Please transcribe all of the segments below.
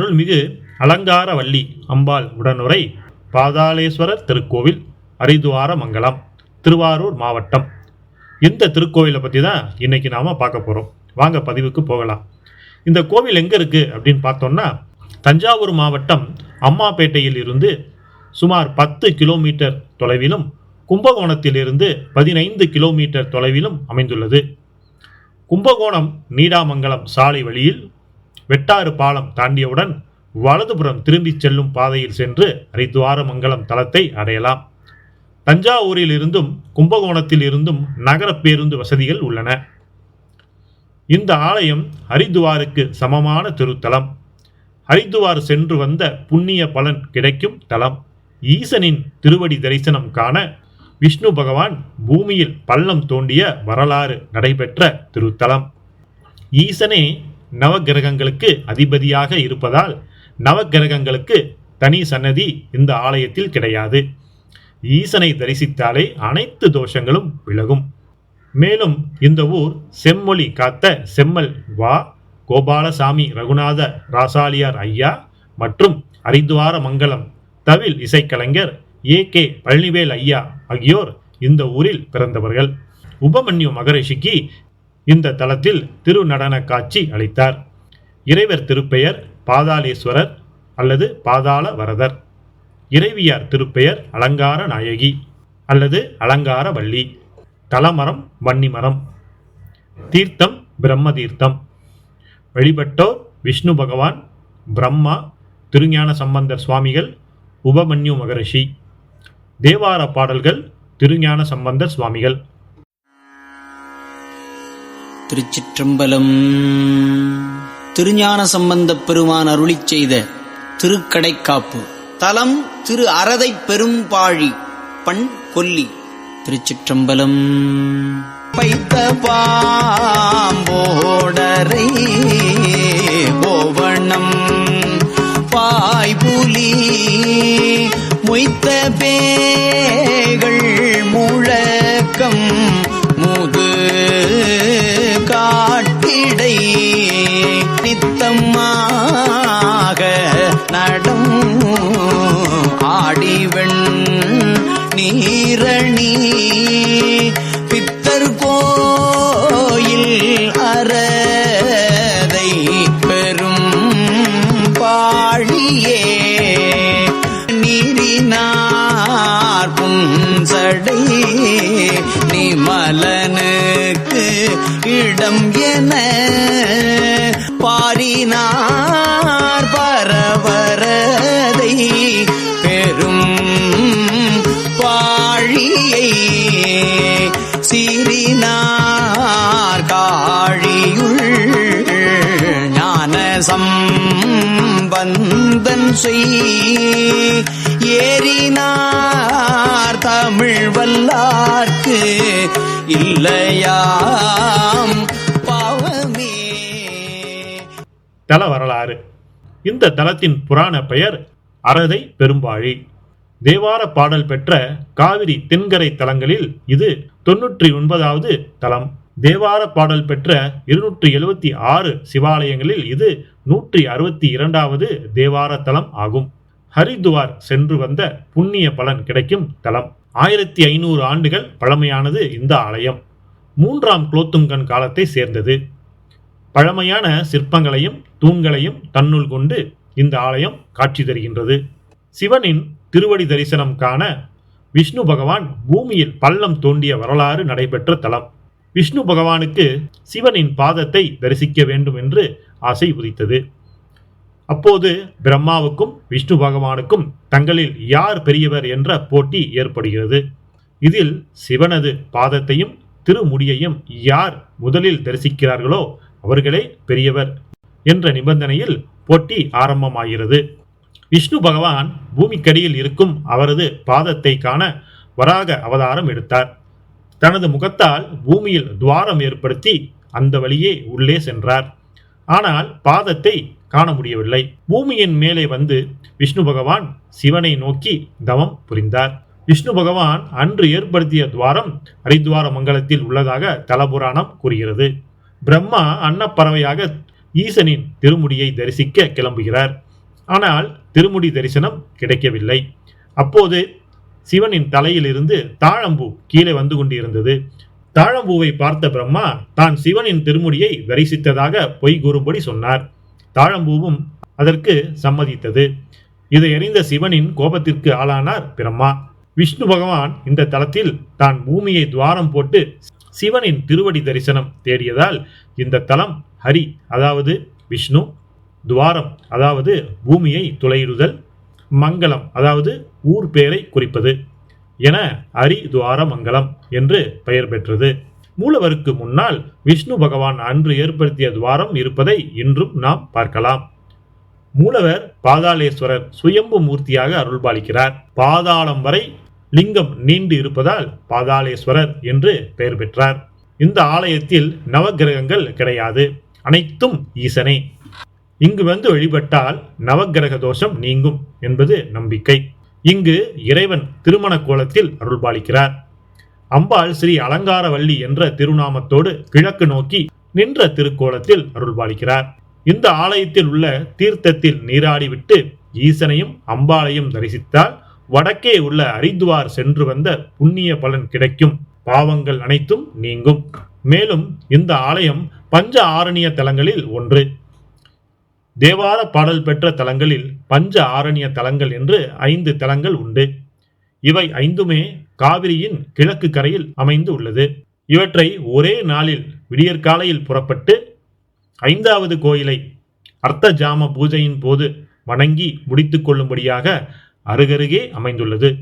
அருள்மிகு அலங்காரவல்லி அம்பாள் உடனுரை பாதாளேஸ்வரர் திருக்கோவில் அரிதுவார மங்கலம் திருவாரூர் மாவட்டம். இந்த திருக்கோவிலை பற்றி தான் இன்னைக்கு நாம் பார்க்க போகிறோம் வாங்க பதிவுக்கு போகலாம். இந்த கோவில் எங்கே இருக்குது அப்படின்னு பார்த்தோம்னா தஞ்சாவூர் மாவட்டம் அம்மாப்பேட்டையில் இருந்து சுமார் பத்து கிலோமீட்டர் தொலைவிலும் கும்பகோணத்திலிருந்து பதினைந்து கிலோமீட்டர் தொலைவிலும் அமைந்துள்ளது. கும்பகோணம் நீடாமங்கலம் சாலை வழியில் வெட்டாறு பாலம் தாண்டியவுடன் வலதுபுறம் திரும்பிச் செல்லும் பாதையில் சென்று ஹரித்வாரமங்கலம் தலத்தை அடையலாம். தஞ்சாவூரில் இருந்தும் கும்பகோணத்தில் இருந்தும் நகர பேருந்து வசதிகள் உள்ளன. இந்த ஆலயம் ஹரித்துவாருக்கு சமமான திருத்தலம். ஹரித்துவார் சென்று வந்த புண்ணிய பலன் கிடைக்கும் தலம். ஈசனின் திருவடி தரிசனம் காண விஷ்ணு பகவான் பூமியில் பள்ளம் தோண்டிய வரலாறு நடைபெற்ற திருத்தலம். ஈசனே நவகிரகங்களுக்கு அதிபதியாக இருப்பதால் நவகிரகங்களுக்கு தனி சன்னதி இந்த ஆலயத்தில் கிடையாது. ஈசனை தரிசித்தாலே அனைத்து தோஷங்களும் விலகும். மேலும் இந்த ஊர் செம்மொழி காத்த செம்மல் வா கோபாலசாமி ரகுநாத ராசாலியார் ஐயா மற்றும் ஹரித்வார மங்கலம் தவில் இசைக்கலைஞர் ஏ கே பழனிவேல் ஐயா ஆகியோர் இந்த ஊரில் பிறந்தவர்கள். உபமன்யு மகரிஷிக்கு இந்த தலத்தில் திருநடன காட்சி அளித்தார். இறைவர் திருப்பெயர் பாதாளேஸ்வரர் அல்லது பாதாள வரதர் இறைவியார் திருப்பெயர் அலங்கார நாயகி அல்லது அலங்கார வள்ளி தலமரம் வன்னிமரம். தீர்த்தம் பிரம்ம தீர்த்தம் வழிபட்டோர் விஷ்ணு பகவான் பிரம்மா திருஞான சம்பந்தர் சுவாமிகள் உபமன்யு மகரிஷி. தேவார பாடல்கள் திருஞான சம்பந்தர் சுவாமிகள். திருச்சிற்றம்பலம். திருஞான சம்பந்தப் பெருமான் அருளி செய்த திருக்கடைக்காப்பு. தலம் திரு அறதை பெரும்பாழி பண் கொல்லி. திருச்சிற்றம்பலம். பைத்த பாம்போடரை ஓவணம் பாய்புலி மொய்த்த பேகள் முழக்கம். நீரணி சம்பந்தன் செய். ஏறினார் தமிழ் வல்லார்க்கு இல்லையாம் பாவமே. தல வரலாறு. இந்த தலத்தின் புராண பெயர் அரதை பெரும்பாழி. தேவார பாடல் பெற்ற காவிரி தென்கரை தலங்களில் இது தொன்னூற்றி ஒன்பதாவது தலம். தேவார பாடல் பெற்ற இருநூற்றி எழுபத்தி ஆறு சிவாலயங்களில் இது நூற்றி அறுபத்தி இரண்டாவது தேவார தலம் ஆகும். ஹரித்துவார் சென்று வந்த புண்ணிய பலன் கிடைக்கும் தலம். ஆயிரத்தி ஐநூறு ஆண்டுகள் பழமையானது இந்த ஆலயம். மூன்றாம் குலோத்துங்கன் காலத்தை சேர்ந்தது. பழமையான சிற்பங்களையும் தூண்களையும் தன்னுள் கொண்டு இந்த ஆலயம் காட்சி தருகின்றது. சிவனின் திருவடி தரிசனம் காண விஷ்ணு பகவான் பூமியில் பள்ளம் தோண்டிய வரலாறு நடைபெற்ற தலம். விஷ்ணு பகவானுக்கு சிவனின் பாதத்தை தரிசிக்க வேண்டும் என்று ஆசை உதித்தது. அப்போது பிரம்மாவுக்கும் விஷ்ணு பகவானுக்கும் தங்களில் யார் பெரியவர் என்ற போட்டி ஏற்படுகிறது. இதில் சிவனது பாதத்தையும் திருமுடியையும் யார் முதலில் தரிசிக்கிறார்களோ அவர்களே பெரியவர் என்ற நிபந்தனையில் போட்டி ஆரம்பமாகிறது. விஷ்ணு பகவான் பூமிக்கடியில் இருக்கும் அவரது பாதத்தை காண வராக அவதாரம் எடுத்தார். தனது முகத்தால் பூமியில் துவாரம் ஏற்படுத்தி அந்த வழியே உள்ளே சென்றார். ஆனால் பாதத்தை காண முடியவில்லை. பூமியின் மேலே வந்து விஷ்ணு பகவான் சிவனை நோக்கி தவம் புரிந்தார். விஷ்ணு பகவான் அன்று ஏற்படுத்திய துவாரம் ஹரித்வார மங்கலத்தில் உள்ளதாக தலபுராணம் கூறுகிறது. பிரம்மா அன்னப்பறவையாக ஈசனின் திருமுடியை தரிசிக்க கிளம்புகிறார். ஆனால் திருமுடி தரிசனம் கிடைக்கவில்லை. அப்போது சிவனின் தலையிலிருந்து தாழம்பூ கீழே வந்து கொண்டிருந்தது. தாழம்பூவை பார்த்த பிரம்மா தான் சிவனின் திருமுடியை தரிசித்ததாக பொய் கூறும்படி சொன்னார். தாழம்பூவும் அதற்கு சம்மதித்தது. இதை அறிந்த சிவனின் கோபத்திற்கு ஆளானார் பிரம்மா. விஷ்ணு பகவான் இந்த தலத்தில் தான் பூமியை துவாரம் போட்டு சிவனின் திருவடி தரிசனம் தேடியதால் இந்த தலம் ஹரி அதாவது விஷ்ணு துவாரம் அதாவது பூமியை துளையிடுதல் மங்களம் அதாவது ஊர் பெயரை குறிப்பது. என அரிதுவார மங்கலம் என்று பெயர் பெற்றது. மூலவருக்கு முன்னால் விஷ்ணு பகவான் அன்று ஏற்படுத்திய துவாரம் இருப்பதை இன்றும் நாம் பார்க்கலாம். மூலவர் பாதாளேஸ்வரர் சுயம்பு மூர்த்தியாக அருள்பாலிக்கிறார். பாதாளம் வரை லிங்கம் நீண்டு இருப்பதால் பாதாளேஸ்வரர் என்று பெயர் பெற்றார். இந்த ஆலயத்தில் நவக்கிரகங்கள் கிடையாது. அனைத்தும் ஈசனே. இங்கு வந்து வழிபட்டால் நவக்கிரக தோஷம் நீங்கும் என்பது நம்பிக்கை. இங்கு இறைவன் திருமண கோலத்தில் அருள்பாலிக்கிறார். அம்பாள் ஸ்ரீ அலங்காரவல்லி என்ற திருநாமத்தோடு கிழக்கு நோக்கி நின்ற திருக்கோலத்தில் அருள்பாலிக்கிறார். இந்த ஆலயத்தில் உள்ள தீர்த்தத்தில் நீராடிவிட்டு ஈசனையும் அம்பாளையும் தரிசித்தால் வடக்கே உள்ள ஹரித்வார் சென்று வந்த புண்ணிய பலன் கிடைக்கும். பாவங்கள் அனைத்தும் நீங்கும். மேலும் இந்த ஆலயம் பஞ்ச ஆரணிய தலங்களில் ஒன்று. தேவார பாடல் பெற்ற தலங்களில் பஞ்ச ஆரணிய தலங்கள் என்று ஐந்து தலங்கள் உண்டு. இவை ஐந்துமே காவிரியின் கிழக்கு கரையில் அமைந்து உள்ளது. இவற்றை ஒரே நாளில் விடியற்காலையில் புறப்பட்டு ஐந்தாவது கோயிலை அர்த்த ஜாம பூஜையின் போது வணங்கி முடித்துக் கொள்ளும்படியாக அருகருகே அமைந்துள்ளது.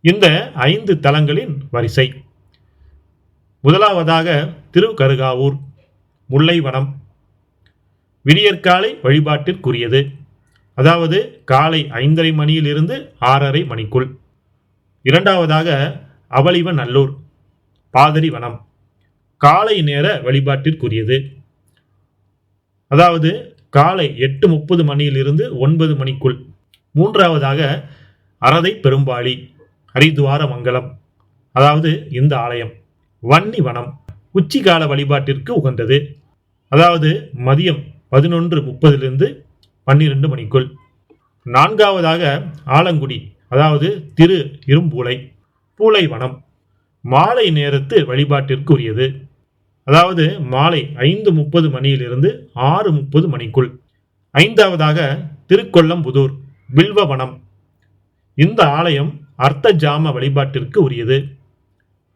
இந்த ஐந்து தலங்களின் வரிசை. முதலாவதாக திருக்கருகாவூர் முல்லைவனம் விடியற்காலை வழிபாட்டிற்குரியது. அதாவது காலை ஐந்தரை மணியிலிருந்து ஆறரை மணிக்குள். இரண்டாவதாக அவளிவ நல்லூர் பாதரி வனம் காலை நேர வழிபாட்டிற்குரியது. அதாவது காலை எட்டு முப்பது மணியிலிருந்து ஒன்பது மணிக்குள். மூன்றாவதாக அரதை பெரும்பாளி ஹரித்வார மங்கலம் அதாவது இந்த ஆலயம் வன்னி வனம் உச்சிகால வழிபாட்டிற்கு உகந்தது. அதாவது மதியம் பதினொன்று முப்பதிலிருந்து பன்னிரெண்டு மணிக்குள். நான்காவதாக ஆலங்குடி அதாவது திரு இரும்பூலை பூளை வனம் மாலை நேரத்து வழிபாட்டிற்கு உரியது அதாவது மாலை ஐந்து முப்பது மணியிலிருந்து ஆறு முப்பது மணிக்குள். ஐந்தாவதாக திருக்கொல்லம்புதூர் பில்வ வனம் இந்த ஆலயம் அர்த்த ஜாம வழிபாட்டிற்கு உரியது.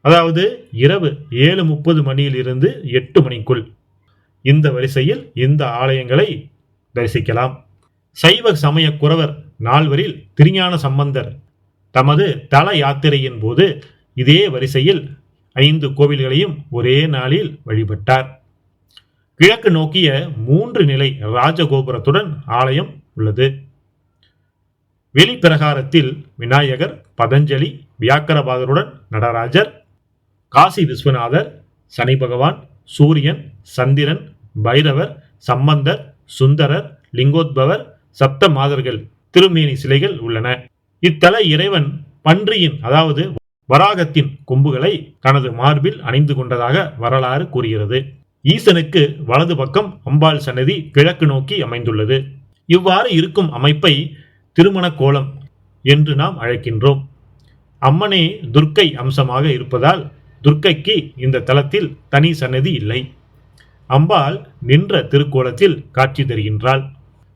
அதாவது இரவு ஏழு முப்பது மணியிலிருந்து எட்டு மணிக்குள். இந்த வரிசையில் இந்த ஆலயங்களை தரிசிக்கலாம். சைவ சமய குறவர் நால்வரில் திருஞான சம்பந்தர் தமது தல யாத்திரையின் போது இதே வரிசையில் ஐந்து கோவில்களையும் ஒரே நாளில் வழிபட்டார். கிழக்கு நோக்கிய மூன்று நிலை ராஜகோபுரத்துடன் ஆலயம் உள்ளது. வெளிப்பிரகாரத்தில் விநாயகர் பதஞ்சலி வியாக்கரபாதருடன் நடராஜர் காசி விஸ்வநாதர் சனி பகவான் சூரியன் சந்திரன் பைரவர் சம்பந்தர் சுந்தரர் லிங்கோத்பவர் சப்த மாதர்கள் திருமேனி சிலைகள் உள்ளன. இத்தல இறைவன் பன்றியின் அதாவது வராகத்தின் கொம்புகளை தனது மார்பில் அணிந்து கொண்டதாக வரலாறு கூறுகிறது. ஈசனுக்கு வலது பக்கம் அம்பாள் சன்னதி கிழக்கு நோக்கி அமைந்துள்ளது. இவ்வாறு இருக்கும் அமைப்பை திருமண கோலம் என்று நாம் அழைக்கின்றோம். அம்மனே துர்க்கை அம்சமாக இருப்பதால் துர்க்கைக்கு இந்த தலத்தில் தனி சன்னதி இல்லை. அம்பாள் நின்ற திருக்கோலத்தில் காட்சி தருகின்றாள்.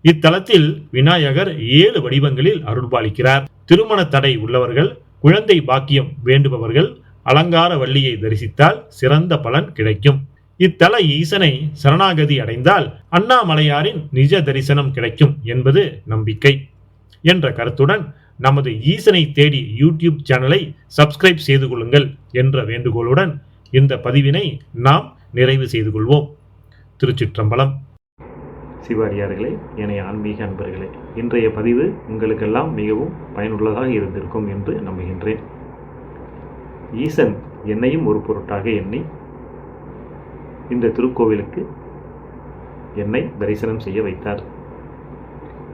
இத்தலத்தில் விநாயகர் ஏழு வடிவங்களில் அருள்பாலிக்கிறார். திருமண தடை உள்ளவர்கள் குழந்தை பாக்கியம் வேண்டுபவர்கள் அலங்கார வள்ளியை தரிசித்தால் சிறந்த பலன் கிடைக்கும். இத்தல ஈசனை சரணாகதி அடைந்தால் அண்ணாமலையாரின் நிஜ தரிசனம் கிடைக்கும் என்பது நம்பிக்கை. என்ற கருத்துடன் நமது ஈசனை தேடி யூடியூப் சேனலை சப்ஸ்கிரைப் செய்து கொள்ளுங்கள் என்ற வேண்டுகோளுடன் இந்த பதிவினை நாம் நிறைவு செய்து கொள்வோம். திருச்சிற்றம்பலம். சிவாரியார்களே என ஆன்மீக அன்பர்களே இன்றைய பதிவு உங்களுக்கெல்லாம் மிகவும் பயனுள்ளதாக இருந்திருக்கும் என்று நம்புகின்றேன். ஈசன் என்னையும் ஒரு பொருட்டாக எண்ணி இந்த திருக்கோவிலுக்கு என்னை தரிசனம் செய்ய வைத்தார்.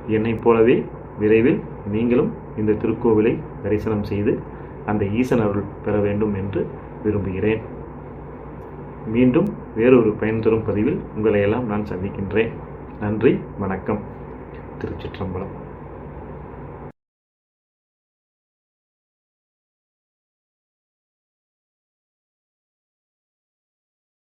என்னைப் போலவே விரைவில் நீங்களும் இந்த திருக்கோவிலை தரிசனம் செய்து அந்த ஈசன் அருள் பெற வேண்டும் என்று விரும்புகிறேன். மீண்டும் வேறொரு பயன் தரும் பதிவில் உங்களையெல்லாம் நான் சந்திக்கின்றேன். நன்றி வணக்கம். திருச்சிற்றம்பலம்.